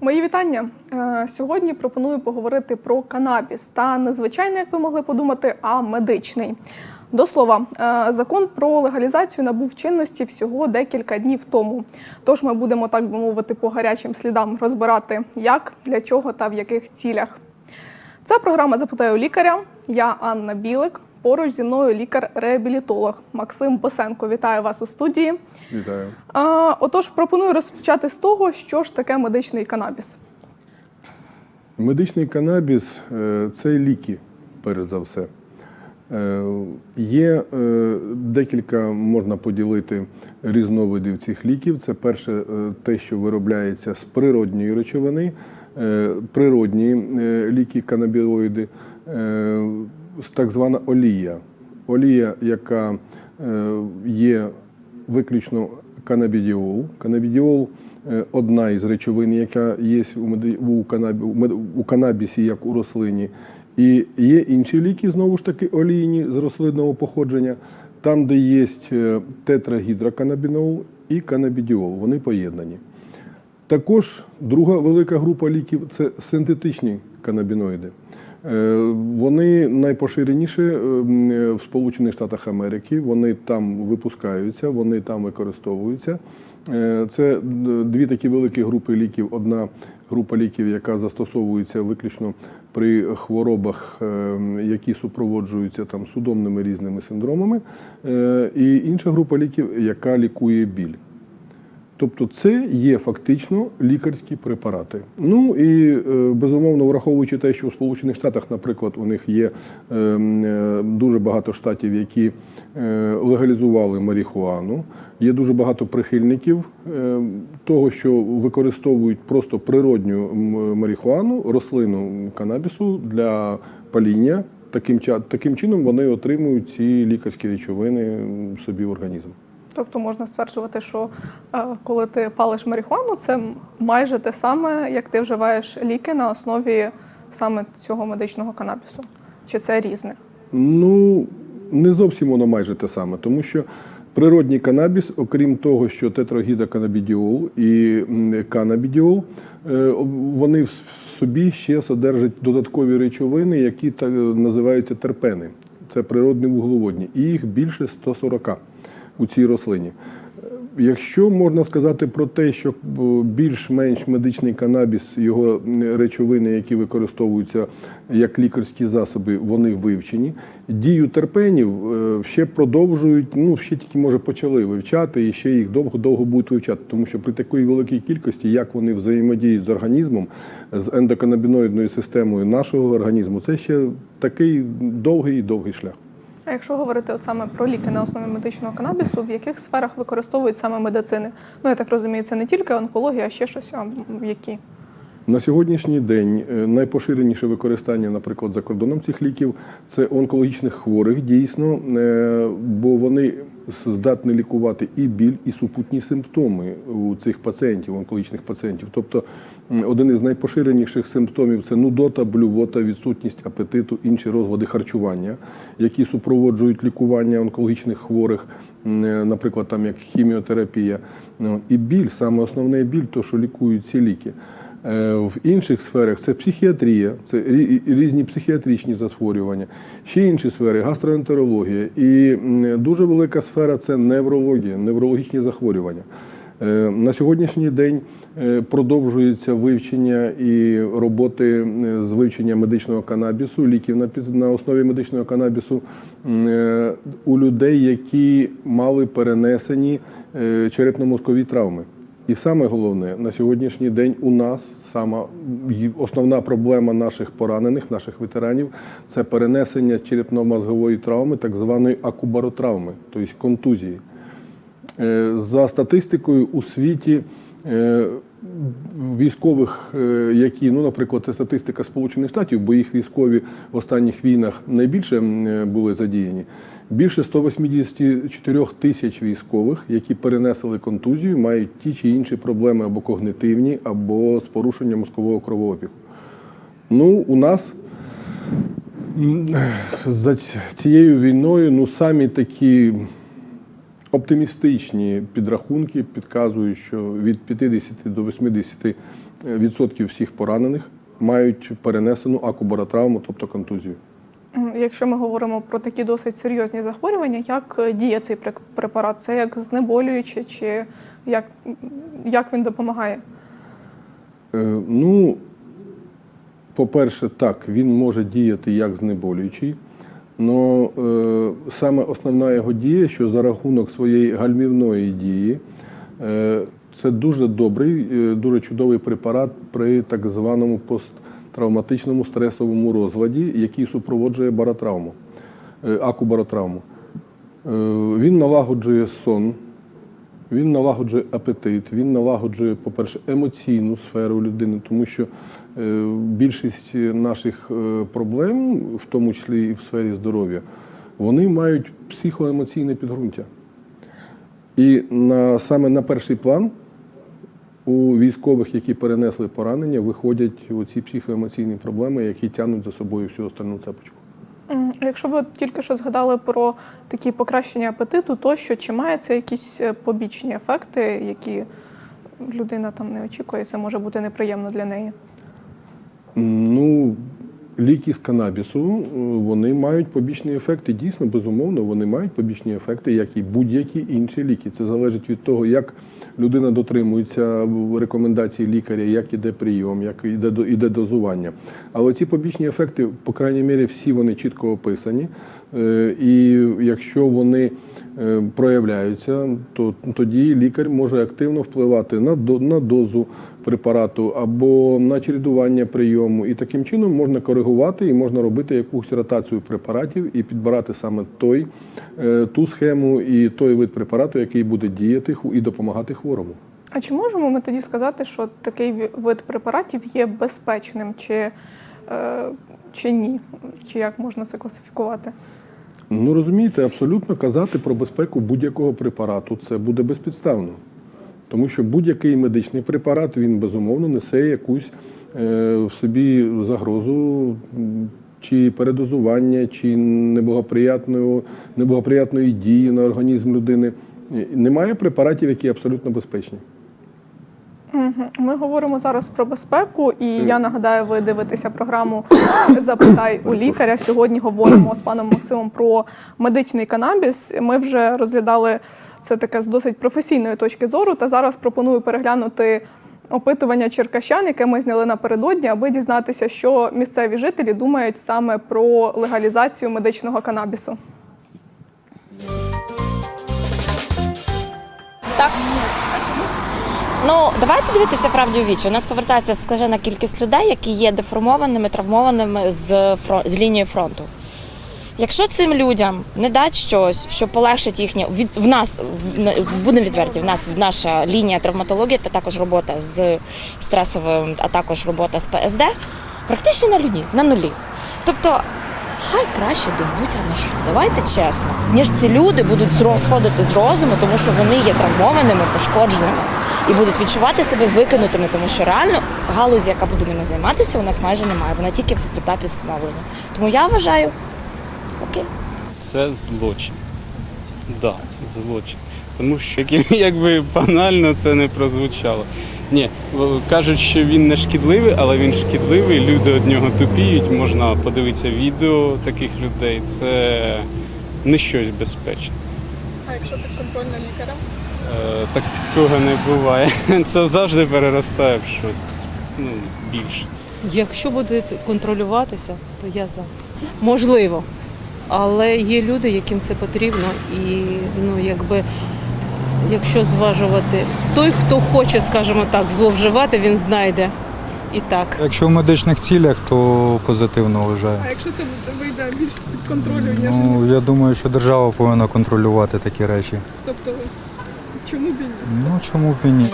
Мої вітання. Е, Сьогодні пропоную поговорити про канабіс та не звичайний, як ви могли подумати, а медичний. До слова, е, закон про легалізацію набув чинності всього декілька днів тому. Тож ми будемо так би мовити по гарячим слідам розбирати, як, для чого та в яких цілях. Це програма Запитаю лікаря. Я Анна Білик. Поруч зі мною лікар-реабілітолог Максим Босенко. Вітаю вас у студії. Вітаю. А, отож, пропоную розпочати з того, що ж таке медичний канабіс. Медичний канабіс е, це ліки, перш за все. Е, Є е, декілька можна поділити різновидів цих ліків. Це перше, те, що виробляється з природньої речовини, природні ліки, канабіоїди, так звана олія. Олія, яка е, є виключно канабідіол. Канабідіол е, одна із речовин, яка є у, канабісі, як у рослині. І є інші ліки, знову ж таки, олійні з рослинного походження, там, де є е, тетрагідроканабінол і канабідіол. Вони поєднані. Також друга велика група ліків це синтетичні канабіноїди. Е, Вони найпоширеніші е, в Сполучених Штатах Америки. Вони там випускаються, вони там використовуються. Е, Це дві такі великі групи ліків. Одна група ліків, яка застосовується виключно при хворобах, е, які супроводжуються там судомними різними синдромами, Е, і інша група ліків, яка лікує біль. Тобто це є фактично лікарські препарати. Ну і е, безумовно, враховуючи те, що у Сполучених Штатах, наприклад, у них є е, е, дуже багато штатів, які е, легалізували марихуану. Є дуже багато прихильників е, того, що використовують просто природню марихуану, рослину канабісу для паління. Таким, таким чином вони отримують ці лікарські речовини собі в організм. Тобто можна стверджувати, що е, коли ти палиш марихуану, це майже те саме, як ти вживаєш ліки на основі саме цього медичного канабісу. Чи це різне? Ну, не зовсім воно майже те саме, тому що природній канабіс, окрім того, що тетрагідоканабідіол і канабідіол, е, вони в собі ще содержать додаткові речовини, які та- називаються терпени. Це природні вуглеводні. І їх більше 140 у цій рослині. Якщо можна сказати про те, що е, більш-менш медичний канабіс, його речовини, які використовуються як лікарські засоби, вони вивчені. Дію терпенів е, ще продовжують, ну ще тільки може почали вивчати, і ще їх довго-довго будуть вивчати, тому що при такій великій кількості, як вони взаємодіють з організмом, з ендоканабіноїдною системою нашого організму, це ще такий довгий і довгий шлях. А якщо говорити от саме про ліки на основі медичного канабісу, в яких сферах використовують саме медицини? Ну я так розумію, це не тільки онкологія, а ще щось, а які? На сьогоднішній день е, найпоширеніше використання, наприклад, за кордоном цих ліків це онкологічних хворих, дійсно, е, бо вони здатні лікувати і біль, і супутні симптоми у цих пацієнтів, онкологічних пацієнтів. Тобто один із найпоширеніших симптомів це нудота, блювота, відсутність апетиту, інші розлади харчування, які супроводжують лікування онкологічних хворих, е, наприклад, там як хіміотерапія. Ну, І біль, саме основний біль, то що лікують ці ліки. Е, В інших сферах це психіатрія, це різні психіатричні захворювання, ще інші сфери гастроентерологія. І дуже велика сфера це неврологія, неврологічні захворювання. Е, На сьогоднішній день е, продовжується вивчення і роботи з вивчення медичного канабісу, ліків на основі медичного канабісу у людей, які мали перенесені черепно-мозкові травми. І саме головне на сьогоднішній день у нас сама основна проблема наших поранених, наших ветеранів це перенесення черепно-мозгової травми, так званої акубаротравми, тобто контузії. Е, За статистикою у світі е, військових, е, які, ну, наприклад, це статистика Сполучених Штатів, бо їх військові в останніх війнах найбільше були задіяні. Більше 184 тисяч військових, які перенесли контузію, мають ті чи інші проблеми або когнитивні, або з порушенням мозкового кровообігу. Ну, у нас за цією війною ну, самі такі оптимістичні підрахунки підказують, що від 50 до 80 відсотків всіх поранених мають перенесену акубаротравму, тобто контузію. Якщо ми говоримо про такі досить серйозні захворювання, як е, діє цей препарат? Це як знеболююче, чи як, як він допомагає? Е, Ну, по-перше, так, він може діяти як знеболюючий, але саме основна його дія, що за рахунок своєї гальмівної дії, е, це дуже добрий, е, дуже чудовий препарат при так званому посттравматичному стресовому розладі, який супроводжує баротравму, е, акубаротравму. Е, Він налагоджує сон, він налагоджує апетит, він налагоджує, по-перше, емоційну сферу людини, тому що е, більшість наших проблем, в тому числі і в сфері здоров'я, вони мають психоемоційне підґрунтя. І на, саме на перший план у військових, які перенесли поранення, виходять оці психоемоційні проблеми, які тягнуть за собою всю остальну цепочку. Якщо ви тільки що згадали про такі покращення апетиту, то що чи має це якісь е, побічні ефекти, які людина там не очікує, це може бути неприємно для неї? Ну, ліки з канабісу е, вони мають побічні ефекти. Дійсно, безумовно, вони мають побічні ефекти, як і будь-які інші ліки. Це залежить від того, як людина дотримується рекомендацій лікаря, як іде прийом, як іде, іде дозування. Але ці побічні ефекти, по крайній мірі, всі вони чітко описані. Е, І якщо вони е, проявляються, то тоді лікар може активно впливати на, до- на дозу препарату або на чередування прийому. І таким чином можна коригувати і можна робити якусь ротацію препаратів і підбирати саме той, е, ту схему і той вид препарату, який буде діяти і допомагати хворому. А чи можемо ми тоді сказати, що такий вид препаратів є безпечним, чи, чи ні? Чи як можна це класифікувати? Ну розумієте, абсолютно казати про безпеку будь-якого препарату це буде безпідставно. Тому що будь-який медичний препарат він безумовно несе якусь е, в собі загрозу чи передозування, чи неблагоприятної, неблагоприятної дії на організм людини. Немає препаратів, які абсолютно безпечні. Ми говоримо зараз про безпеку, і я нагадаю, ви дивитеся програму Запитай у лікаря. Сьогодні говоримо з паном Максимом про медичний канабіс. Ми вже розглядали це таке з досить професійної точки зору. Та зараз пропоную переглянути опитування черкащан, яке ми зняли напередодні, аби дізнатися, що місцеві жителі думають саме про легалізацію медичного канабісу. Так. Ну, давайте дивитися правді у вічі. У нас повертається скажена кількість людей, які є деформованими, травмованими з, фро- з лінії фронту. Якщо цим людям не дати щось, що полегшить їхнє від в нас в- на- будемо відверті, в нас наша лінія травматології та також робота з стресовим, а також робота з ПСД, практично на люді, на нулі. Тобто, хай краще довбуть анашу. Давайте чесно, ніж ці люди будуть сходити з розуму, тому що вони є травмованими, пошкодженими і будуть відчувати себе викинутими, тому що реально галузі, яка буде ними займатися, у нас майже немає. Вона тільки в етапі становлення. Тому я вважаю, окей. Це злочин. Так, да, злочин. Тому що як- якби банально це не прозвучало. Ні, кажуть, що він не шкідливий, але він шкідливий, люди від нього тупіють, можна подивитися відео таких людей. Це не щось безпечне. А якщо підконтрольна лікаря? Е, Такого не буває. Це завжди переростає в щось ну, більше. Якщо буде контролюватися, то я за. Можливо. Але є люди, яким це потрібно, і ну, якби, якщо зважувати, той, хто хоче, скажімо так, зловживати, він знайде і так. Якщо в медичних цілях, то позитивно вважаю. А якщо це вийде більш під контролю, Ну, я думаю, що держава повинна контролювати такі речі. тобто чому б і ні? Ну чому б і ні?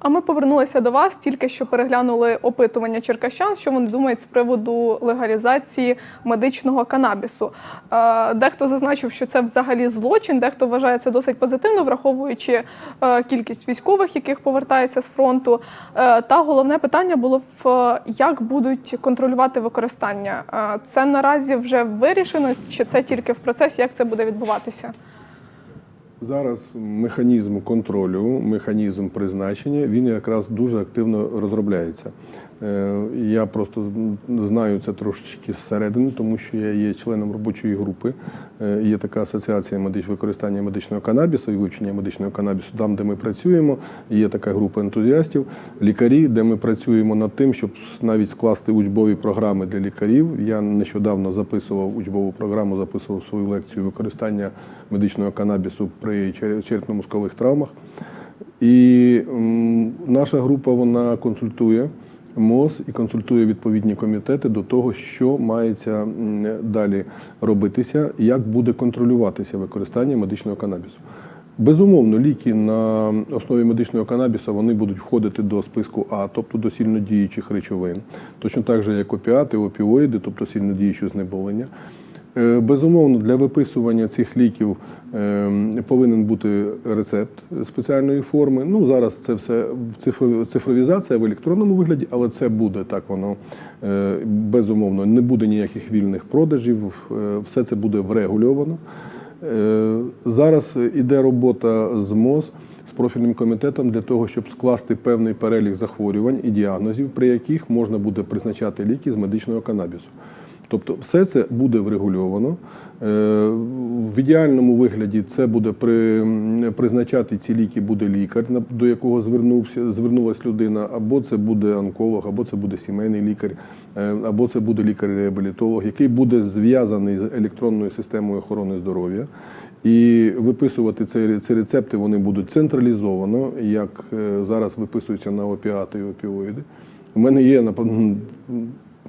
А ми повернулися до вас, тільки що переглянули опитування черкащан, що вони думають з приводу легалізації медичного канабісу. Е, Дехто зазначив, що це взагалі злочин, дехто вважає це досить позитивно, враховуючи е, кількість військових, яких повертаються з фронту. Е, Та головне питання було в як будуть контролювати використання. Це наразі вже вирішено, чи це тільки в процесі, як це буде відбуватися? Зараз механізм контролю, механізм призначення, він якраз дуже активно розробляється. Е, Я просто знаю це трошечки зсередини, тому що я є членом робочої групи. Е, Є така асоціація використання медичного канабісу і вивчення медичного канабісу, там, де ми працюємо. Є така група ентузіастів, лікарі, де ми працюємо над тим, щоб навіть скласти учбові програми для лікарів. Я нещодавно записував учбову програму, записував свою лекцію використання медичного канабісу при черепно-мозкових травмах. І наша група вона консультує МОЗ і консультує відповідні комітети до того, що мається далі робитися, як буде контролюватися використання медичного канабісу. Безумовно, ліки на основі медичного канабіса вони будуть входити до списку А, тобто до сильнодіючих речовин, точно так же, як опіати, опіоїди, тобто сильнодіючі знеболення. Е, Безумовно, для виписування цих ліків е, повинен бути рецепт спеціальної форми. Ну зараз це все цифровізація в електронному вигляді, але це буде так. Воно е, безумовно не буде ніяких вільних продажів. е, Все це буде врегульовано. Зараз іде робота з МОЗ з профільним комітетом для того, щоб скласти певний перелік захворювань і діагнозів, при яких можна буде призначати ліки з медичного канабісу. Тобто, все це буде врегульовано. Е, В ідеальному вигляді це буде при, призначати ці ліки буде лікар, до якого звернувся, звернулася людина, або це буде онколог, або це буде сімейний лікар, е, або це буде лікар-реабілітолог, який буде зв'язаний з електронною системою охорони здоров'я. І виписувати ці, ці рецепти вони будуть централізовано, як е, зараз виписуються на опіати і опіоїди. У мене є напевно,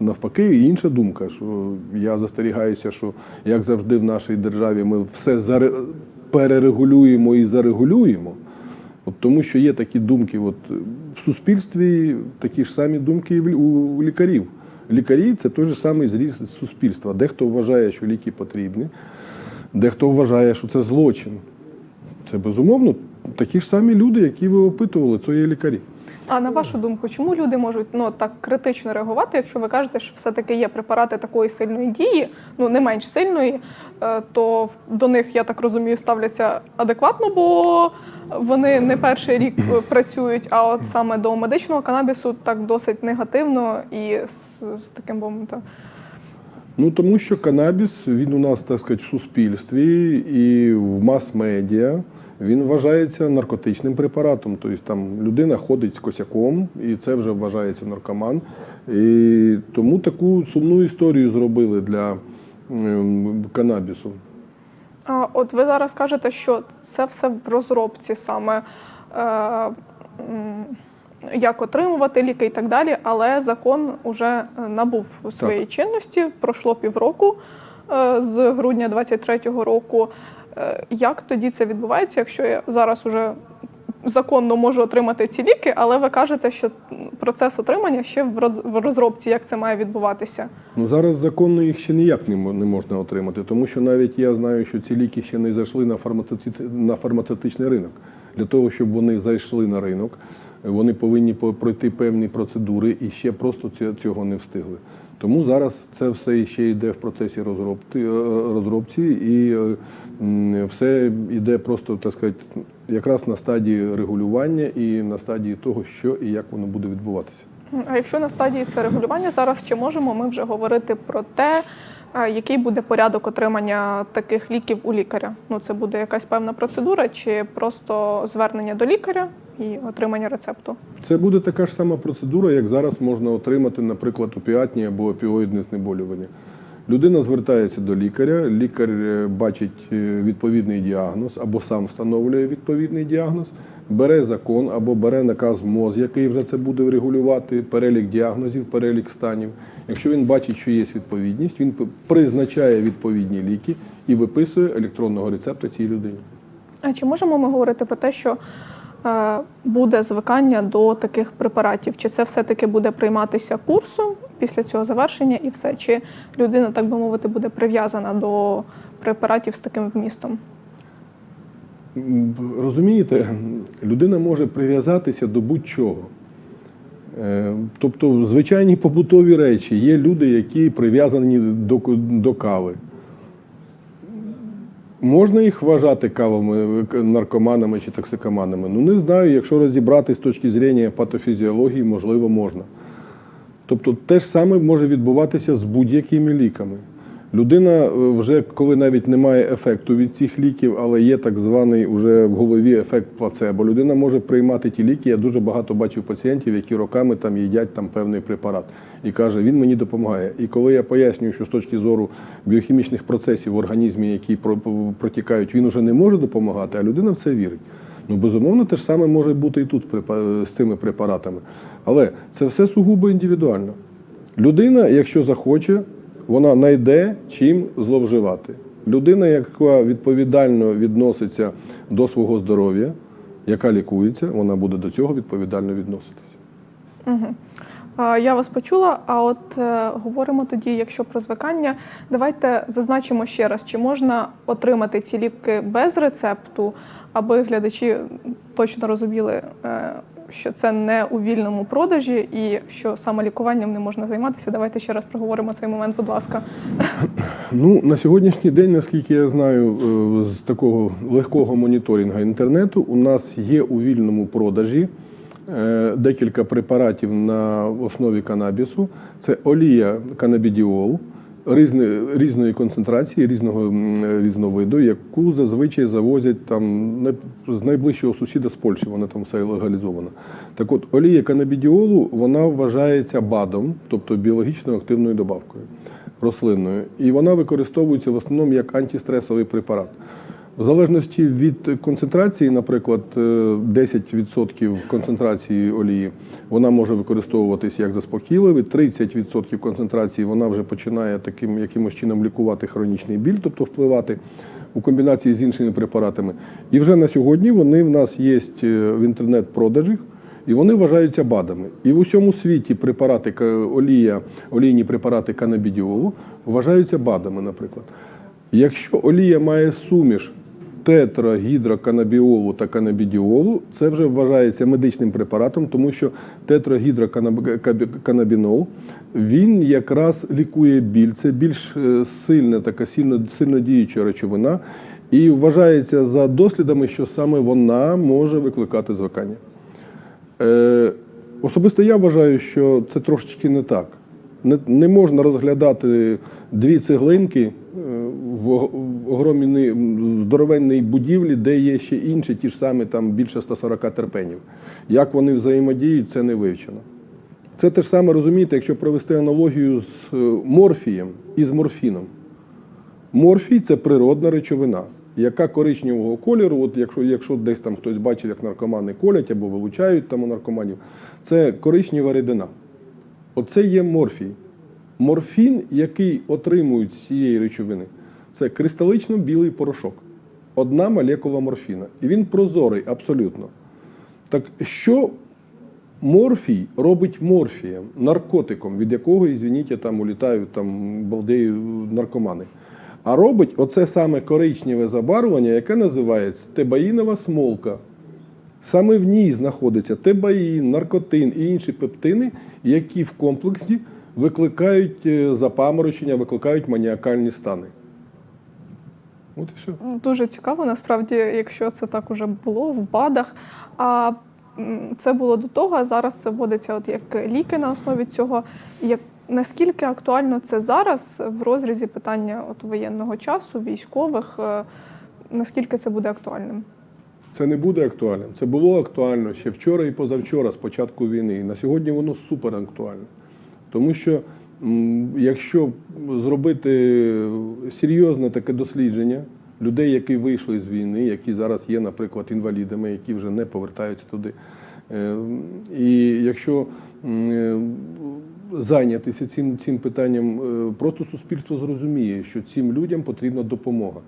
навпаки інша думка, що я застерігаюся, що як завжди в нашій державі ми все заре- перерегулюємо і зарегулюємо. От тому що є такі думки, от в суспільстві такі ж самі думки і у лікарів. Лікарі це той же самий зріз суспільства. Дехто вважає, що ліки потрібні, дехто вважає, що це злочин. Це безумовно такі ж самі люди, які ви опитували, це є лікарі. А на вашу думку, чому люди можуть ну так критично реагувати, якщо ви кажете, що все-таки є препарати такої сильної дії, ну не менш сильної, е, то до них я так розумію ставляться адекватно, бо вони не перший рік е, працюють. А от саме до медичного канабісу так досить негативно і з, з таким моментом. Ну тому що канабіс він у нас, так сказати, в суспільстві і в мас-медіа. Він вважається наркотичним препаратом. Тобто там людина ходить з косяком, і це вже вважається наркоман. І тому таку сумну історію зробили для ем, канабісу. А от ви зараз кажете, що це все в розробці саме. Е, як отримувати ліки і так далі, але закон вже набув своєї чинності, пройшло півроку е, з грудня 23-го року. Е, Як тоді це відбувається, якщо я зараз уже законно можу отримати ці ліки, але ви кажете, що процес отримання ще в роз- розробці, як це має відбуватися? Ну зараз законно їх ще ніяк не мо- не можна отримати, тому що навіть я знаю, що ці ліки ще не зайшли на фармацевти- на фармацевтичний ринок. Для того, щоб вони зайшли на ринок, вони повинні по- пройти певні процедури і ще просто цього не встигли. Тому зараз це все ще йде в процесі е, розробці, і е, все йде просто, так сказати, якраз на стадії регулювання і на стадії того, що і як воно буде відбуватися. А якщо на стадії це регулювання зараз, чи можемо ми вже говорити про те, е, який буде порядок отримання таких ліків у лікаря? Ну це буде якась певна процедура, чи просто звернення до лікаря і отримання рецепту? Це буде така ж сама процедура, як зараз можна отримати, наприклад, опіатні або опіоїдне знеболювання. Людина звертається до лікаря, лікар е, бачить е, відповідний діагноз або сам встановлює відповідний діагноз, бере закон або бере наказ МОЗ, який вже це буде регулювати, перелік діагнозів, перелік станів. Якщо він бачить, що є відповідність, він призначає відповідні ліки і виписує електронного рецепта цій людині. А чи можемо ми говорити про те, що буде звикання до таких препаратів? Чи це все-таки буде прийматися курсом після цього завершення і все? Чи людина, так би мовити, буде прив'язана до препаратів з таким вмістом? Розумієте, людина може прив'язатися до будь-чого. Е, Тобто, звичайні побутові речі. Є люди, які прив'язані до, до кави. Можна їх вважати кавами, наркоманами чи токсикоманами? Ну не знаю. Якщо розібрати з точки зрення патофізіології, можливо, можна. Тобто те ж саме може відбуватися з будь-якими ліками. Людина е, вже коли навіть немає ефекту від цих ліків, але є так званий уже в голові ефект плацебо. Людина може приймати ті ліки. Я дуже багато бачив пацієнтів, які роками там їдять там певний препарат і каже, він мені допомагає. І коли я пояснюю, що з точки зору біохімічних процесів в організмі, які протікають, він уже не може допомагати, а людина в це вірить. Ну, безумовно, те ж саме може бути і тут з з цими препаратами. Але це все сугубо індивідуально. Людина, якщо захоче, вона знайде чим зловживати. Людина, яка відповідально відноситься до свого здоров'я, яка лікується, вона буде до цього відповідально відноситися. А, Я вас почула. А от е, говоримо тоді, якщо про звикання, давайте зазначимо ще раз, чи можна отримати ці ліки без рецепту, аби глядачі точно розуміли, е, що це не у вільному продажі і що саме лікуванням не можна займатися. Давайте ще раз проговоримо цей момент, будь ласка. Ну, на сьогоднішній день, наскільки я знаю, е, з такого легкого моніторингу інтернету, у нас є у вільному продажі е, декілька препаратів на основі канабісу. Це олія канабідіол різної, різної концентрації, різного різновиду, яку зазвичай завозять там з найближчого сусіда з Польщі, вона там все легалізована. Так от, олія канабідіолу, вона вважається БАДом, тобто біологічно активною добавкою рослинною, і вона використовується в основному як антистресовий препарат. В залежності від концентрації, наприклад, е, 10% концентрації олії, вона може використовуватися як заспокійливий, 30% концентрації вона вже починає таким якимось чином лікувати хронічний біль, тобто впливати у комбінації з іншими препаратами. І вже на сьогодні вони в нас є е, в інтернет-продажах. І вони вважаються БАДами. І в усьому світі препарати олія, олійні препарати канабідіолу вважаються БАДами, наприклад. Якщо олія має суміш тетрагідроканабіолу та канабідіолу, це вже вважається медичним препаратом, тому що тетрагідроканабінол, він якраз лікує біль. Це більш е, сильна, така сильно, сильно діюча речовина. І вважається за дослідами, що саме вона може викликати звикання. Е, особисто я вважаю, що це трошечки не так. Не, не можна розглядати дві цеглинки е, в в огромній м, здоровенній будівлі, де є ще інші, ті ж самі там більше 140 терпенів. Як вони взаємодіють, це не вивчено. Це те ж саме розумієте, якщо провести аналогію з е, морфієм і з морфіном. Морфій це природна речовина, яка коричневого кольору, от якщо, якщо десь там хтось бачив, як наркомани колять або вилучають там у наркоманів, це коричнева рідина. Оце є морфій. Морфін, який отримують з цієї речовини, це кристалично білий порошок. Одна молекула морфіна. І він прозорий абсолютно. Так що морфій робить морфієм, наркотиком, від якого, ізвініть, там улітають там балдею наркомани. А робить оце саме коричневе забарвлення, яке називається тебаїнова смолка. Саме в ній знаходиться тебаїн, наркотин і інші пептини, які в комплексі викликають е, запаморочення, викликають маніакальні стани. От і все. Ну, Дуже цікаво, насправді, якщо це так уже було в БАДах. А це було до того, а зараз це вводиться от як ліки на основі цього. Як наскільки актуально це зараз в розрізі питання от воєнного часу, військових? е, Наскільки це буде актуальним? Це не буде актуальним. Це було актуально ще вчора і позавчора, з початку війни. І на сьогодні воно супер актуальне. Тому що якщо зробити серйозне таке дослідження людей, які вийшли з війни, які зараз є, наприклад, інвалідами, які вже не повертаються туди. е, І якщо е, зайнятися цим, цим питанням, е, просто суспільство зрозуміє, що цим людям потрібна допомога.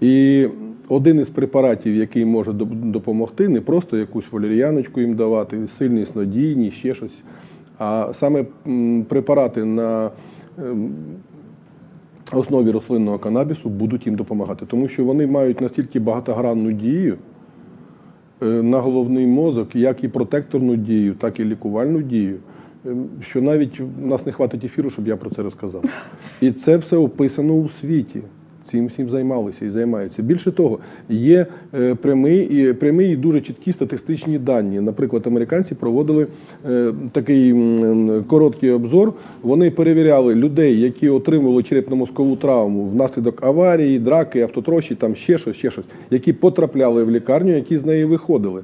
І один із препаратів, який може допомогти, не просто якусь валеріаночку їм давати, сильний снодійні, ще щось, а саме препарати на ем, основі рослинного канабісу будуть їм допомагати, тому що вони мають настільки багатогранну дію е, на головний мозок, як і протекторну дію, так і лікувальну дію. ем, Що навіть в нас не хватить ефіру, щоб я про це розказав. І це все описано у світі. Цим всім займалися і займаються. Більше того, є е, прямі прямі і дуже чіткі статистичні дані. Наприклад, американці проводили е, такий короткий обзор. Вони перевіряли людей, які отримували черепно-мозкову травму внаслідок аварії, драки, автотрощі, там ще щось, ще щось, які потрапляли в лікарню, які з неї виходили.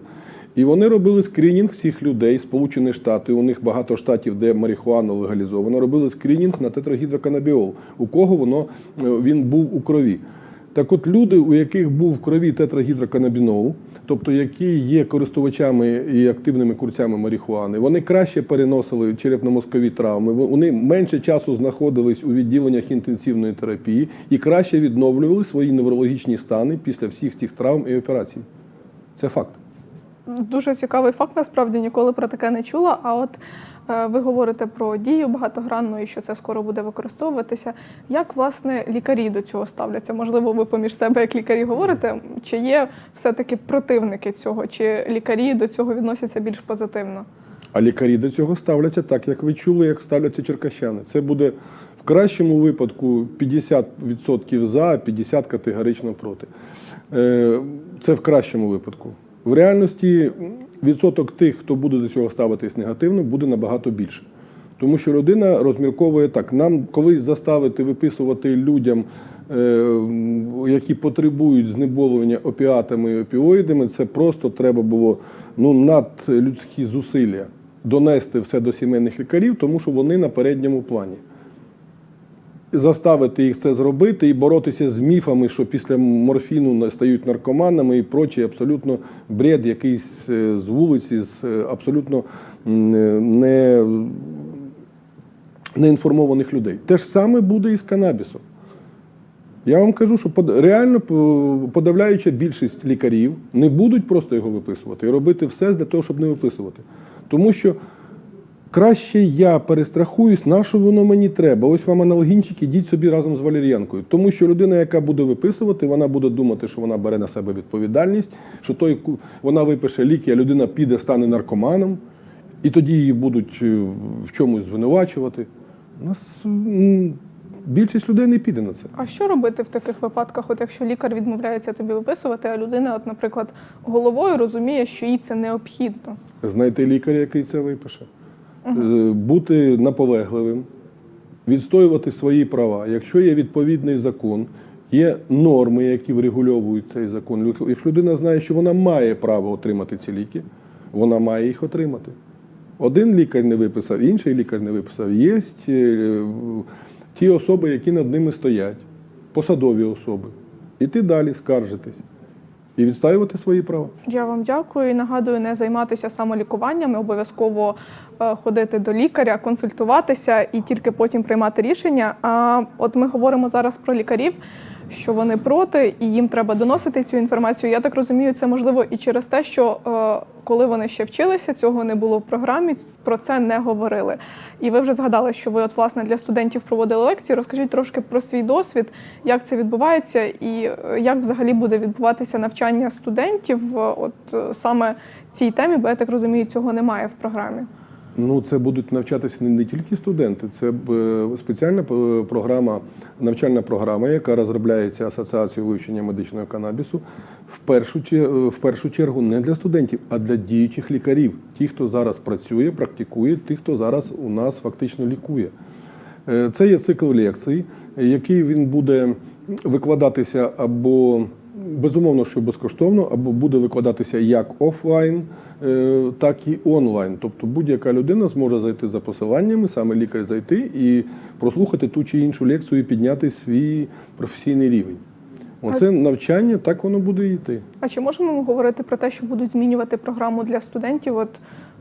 І вони робили скринінг всіх людей, Сполучені Штати, у них багато штатів, де марихуана легалізована, робили скринінг на тетрагідроканабіол, у кого воно е, він був у крові. Так от люди, у яких був в крові тетрагідроканабінол, тобто які є користувачами і активними курцями марихуани, вони краще переносили черепно-мозкові травми, вони менше часу знаходились у відділеннях інтенсивної терапії і краще відновлювали свої неврологічні стани після всіх цих травм і операцій. Це факт. Дуже цікавий факт, насправді ніколи про таке не чула. А от е, ви говорите про дію багатогранну і що це скоро буде використовуватися. Як власне лікарі до цього ставляться? Можливо, ви поміж себе як лікарі говорите, чи є все-таки противники цього, чи лікарі до цього відносяться більш позитивно? А лікарі до цього ставляться так, як ви чули, як ставляться черкащани. Це буде в кращому випадку 50% за, а 50% категорично проти. Е, Це в кращому випадку. В реальності відсоток тих, хто буде до цього ставитись негативно, буде набагато більше. Тому що людина розмірковує так: нам колись заставити виписувати людям, е, які потребують знеболювання опіатами і опіоїдами, це просто треба було ну, надлюдські зусилля донести все до сімейних лікарів, тому що вони на передньому плані. Заставити їх це зробити і боротися з міфами, що після морфіну стають наркоманами і прочий абсолютно бред, якийсь е, з вулиці, з е, абсолютно е, не, неінформованих людей. Те ж саме буде і з канабісом. Я вам кажу, що реально подавляюча більшість лікарів не будуть просто його виписувати і робити все для того, щоб не виписувати. Тому що краще я перестрахуюсь, на що воно мені треба. Ось вам аналогінчик, ідіть собі разом з валер'янкою. Тому що людина, яка буде виписувати, вона буде думати, що вона бере на себе відповідальність, що той, вона випише ліки, а людина піде, стане наркоманом, і тоді її будуть е, в чомусь звинувачувати. У нас більшість людей не піде на це. А що робити в таких випадках, от якщо лікар відмовляється тобі виписувати, а людина, от, наприклад, головою розуміє, що їй це необхідно? знайти лікаря, який це випише, бути наполегливим, відстоювати свої права. Якщо є відповідний закон, є норми, які врегульовують цей закон. Якщо людина знає, що вона має право отримати ці ліки, вона має їх отримати. Один лікар не виписав, інший лікар не виписав. Є е, ті особи, які над ними стоять, посадові особи. Іти далі, скаржитись і відстоювати свої права. Я вам дякую і нагадую не займатися самолікуванням, обов'язково е, ходити до лікаря, консультуватися і тільки потім приймати рішення. А от ми говоримо зараз про лікарів, що вони проти, і їм треба доносити цю інформацію. Я так розумію, це можливо і через те, що е, коли вони ще вчилися, цього не було в програмі, про це не говорили. І ви вже згадали, що ви от власне для студентів проводили лекції. Розкажіть трошки про свій досвід, як це відбувається, і е, як взагалі буде відбуватися навчання студентів, е, от саме цій темі, бо я так розумію, цього немає в програмі. Ну, це будуть навчатися не, тільки студенти, це е, спеціальна е, програма, навчальна програма, яка розробляється Асоціацією вивчення медичного канабісу, в першу, е, в першу чергу не для студентів, а для діючих лікарів. Ті, хто зараз працює, практикує, ті, хто зараз у нас фактично лікує. Це є цикл лекцій, який він буде викладатися або безумовно, що безкоштовно, або буде викладатися як офлайн, е, так і онлайн. Тобто будь-яка людина зможе зайти за посиланнями, саме лікар зайти і прослухати ту чи іншу лекцію і підняти свій професійний рівень. Оце навчання, так воно буде йти. А чи можемо ми говорити про те, що будуть змінювати програму для студентів, от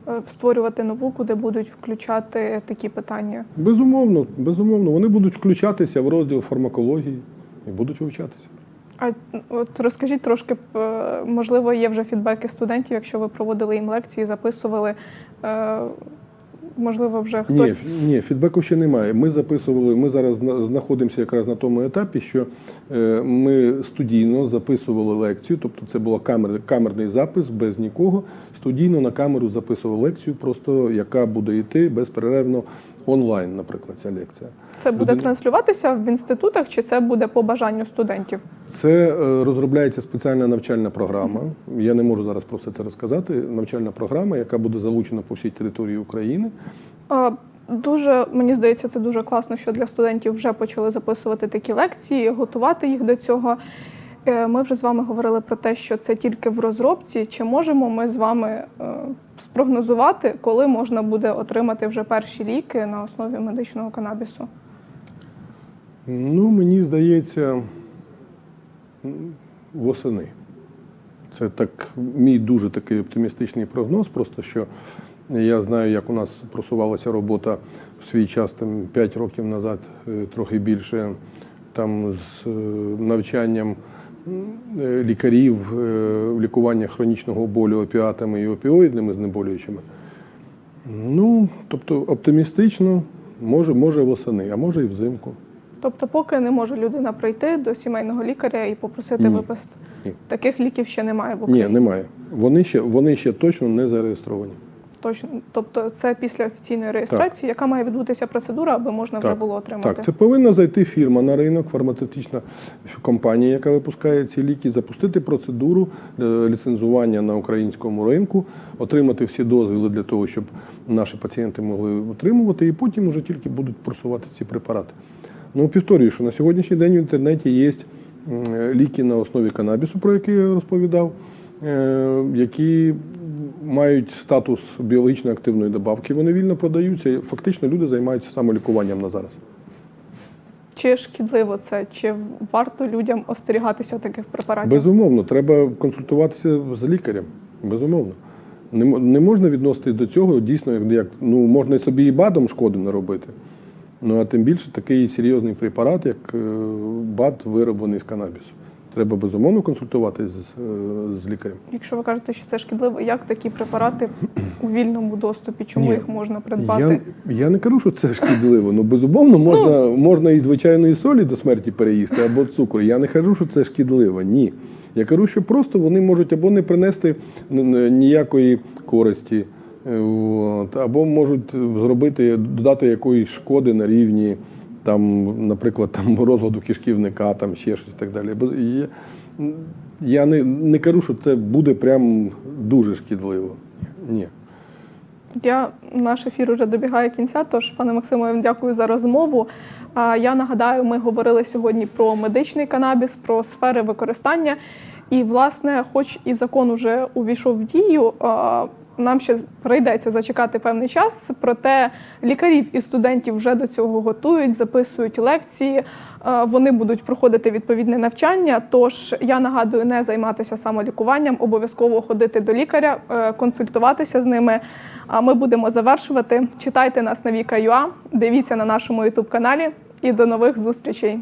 е, створювати нову, куди будуть включати такі питання? Безумовно, безумовно, вони будуть включатися в розділ фармакології і будуть вивчатися. А от розкажіть трошки, е, можливо, є вже фідбеки студентів, якщо ви проводили їм лекції, записували. е, Можливо, вже хтось ф- ні, фідбеку ще немає. Ми записували. Ми зараз знаходимося якраз на тому етапі, що е, ми студійно записували лекцію, тобто це був камер, камерний запис без нікого. Студійно на камеру записували лекцію, просто яка буде йти безперервно онлайн, наприклад, ця лекція. Це буде Людина- транслюватися в інститутах, чи це буде по бажанню студентів? Це е, розробляється спеціальна навчальна програма. Я не можу зараз про все це розказати. Навчальна програма, яка буде залучена по всій території України. Дуже мені здається, це дуже класно, що для студентів вже почали записувати такі лекції, готувати їх до цього. Е, Ми вже з вами говорили про те, що це тільки в розробці. Чи можемо ми з вами е, спрогнозувати, коли можна буде отримати вже перші ліки на основі медичного канабісу? Ну, мені здається, восени. Це так, мій дуже такий оптимістичний прогноз, просто що я знаю, як у нас просувалася робота в свій час, там 5 років назад, е, трохи більше, там з е, навчанням е, лікарів лікування хронічного болю опіатами і опіоїдними знеболюючими. Ну, тобто оптимістично, може, може восени, а може і взимку. Тобто, поки не може людина прийти до сімейного лікаря і попросити Ні. виписати. Ні. Таких ліків ще немає в Україні? Ні, немає. Вони ще, вони ще точно не зареєстровані. Точно. Тобто, це після офіційної реєстрації, яка має відбутися процедура, аби можна вже було отримати. Так, це повинна зайти фірма на ринок, фармацевтична компанія, яка випускає ці ліки, запустити процедуру е, ліцензування на українському ринку, отримати всі дозвіли для того, щоб наші пацієнти могли отримувати, і потім вже тільки будуть просувати ці препарати. Ну, повторюю, що на сьогоднішній день в інтернеті є ліки на основі канабісу, про які я розповідав, е, які мають статус біологічно активної добавки. Вони вільно продаються. І фактично люди займаються самолікуванням на зараз. Чи шкідливо це, чи варто людям остерігатися таких препаратів? Безумовно, треба консультуватися з лікарем. Безумовно. Не, не можна відносити до цього дійсно, як, ну, можна собі і БАДом шкоди не робити. Ну а тим більше такий серйозний препарат, як е, БАД, вироблений з канабісу. Треба безумовно консультуватися з, е, з лікарем. Якщо ви кажете, що це шкідливо, як такі препарати у вільному доступі? Чому Ні. їх можна придбати? Я, я не кажу, що це шкідливо. Ну, безумовно, можна, можна і звичайної солі до смерті переїсти або цукру. Я не кажу, що це шкідливо. Ні. Я кажу, що просто вони можуть або не принести ніякої користі, от, або можуть зробити, додати якоїсь шкоди на рівні, там, наприклад, там, розладу кишківника, там ще щось так далі. Бо Я, не, не кажу, що це буде прям дуже шкідливо. Ні. Я наш ефір вже добігає кінця. Тож, пане Максиме, я вам дякую за розмову. Я нагадаю, ми говорили сьогодні про медичний канабіс, про сфери використання. І, власне, хоч і закон уже увійшов в дію, нам ще прийдеться зачекати певний час. Проте лікарів і студентів вже до цього готують, записують лекції. Вони будуть проходити відповідне навчання. Тож я нагадую, не займатися самолікуванням, обов'язково ходити до лікаря, е, консультуватися з ними. А ми будемо завершувати. Читайте нас на Віка.ua, дивіться на нашому ютуб каналі і до нових зустрічей.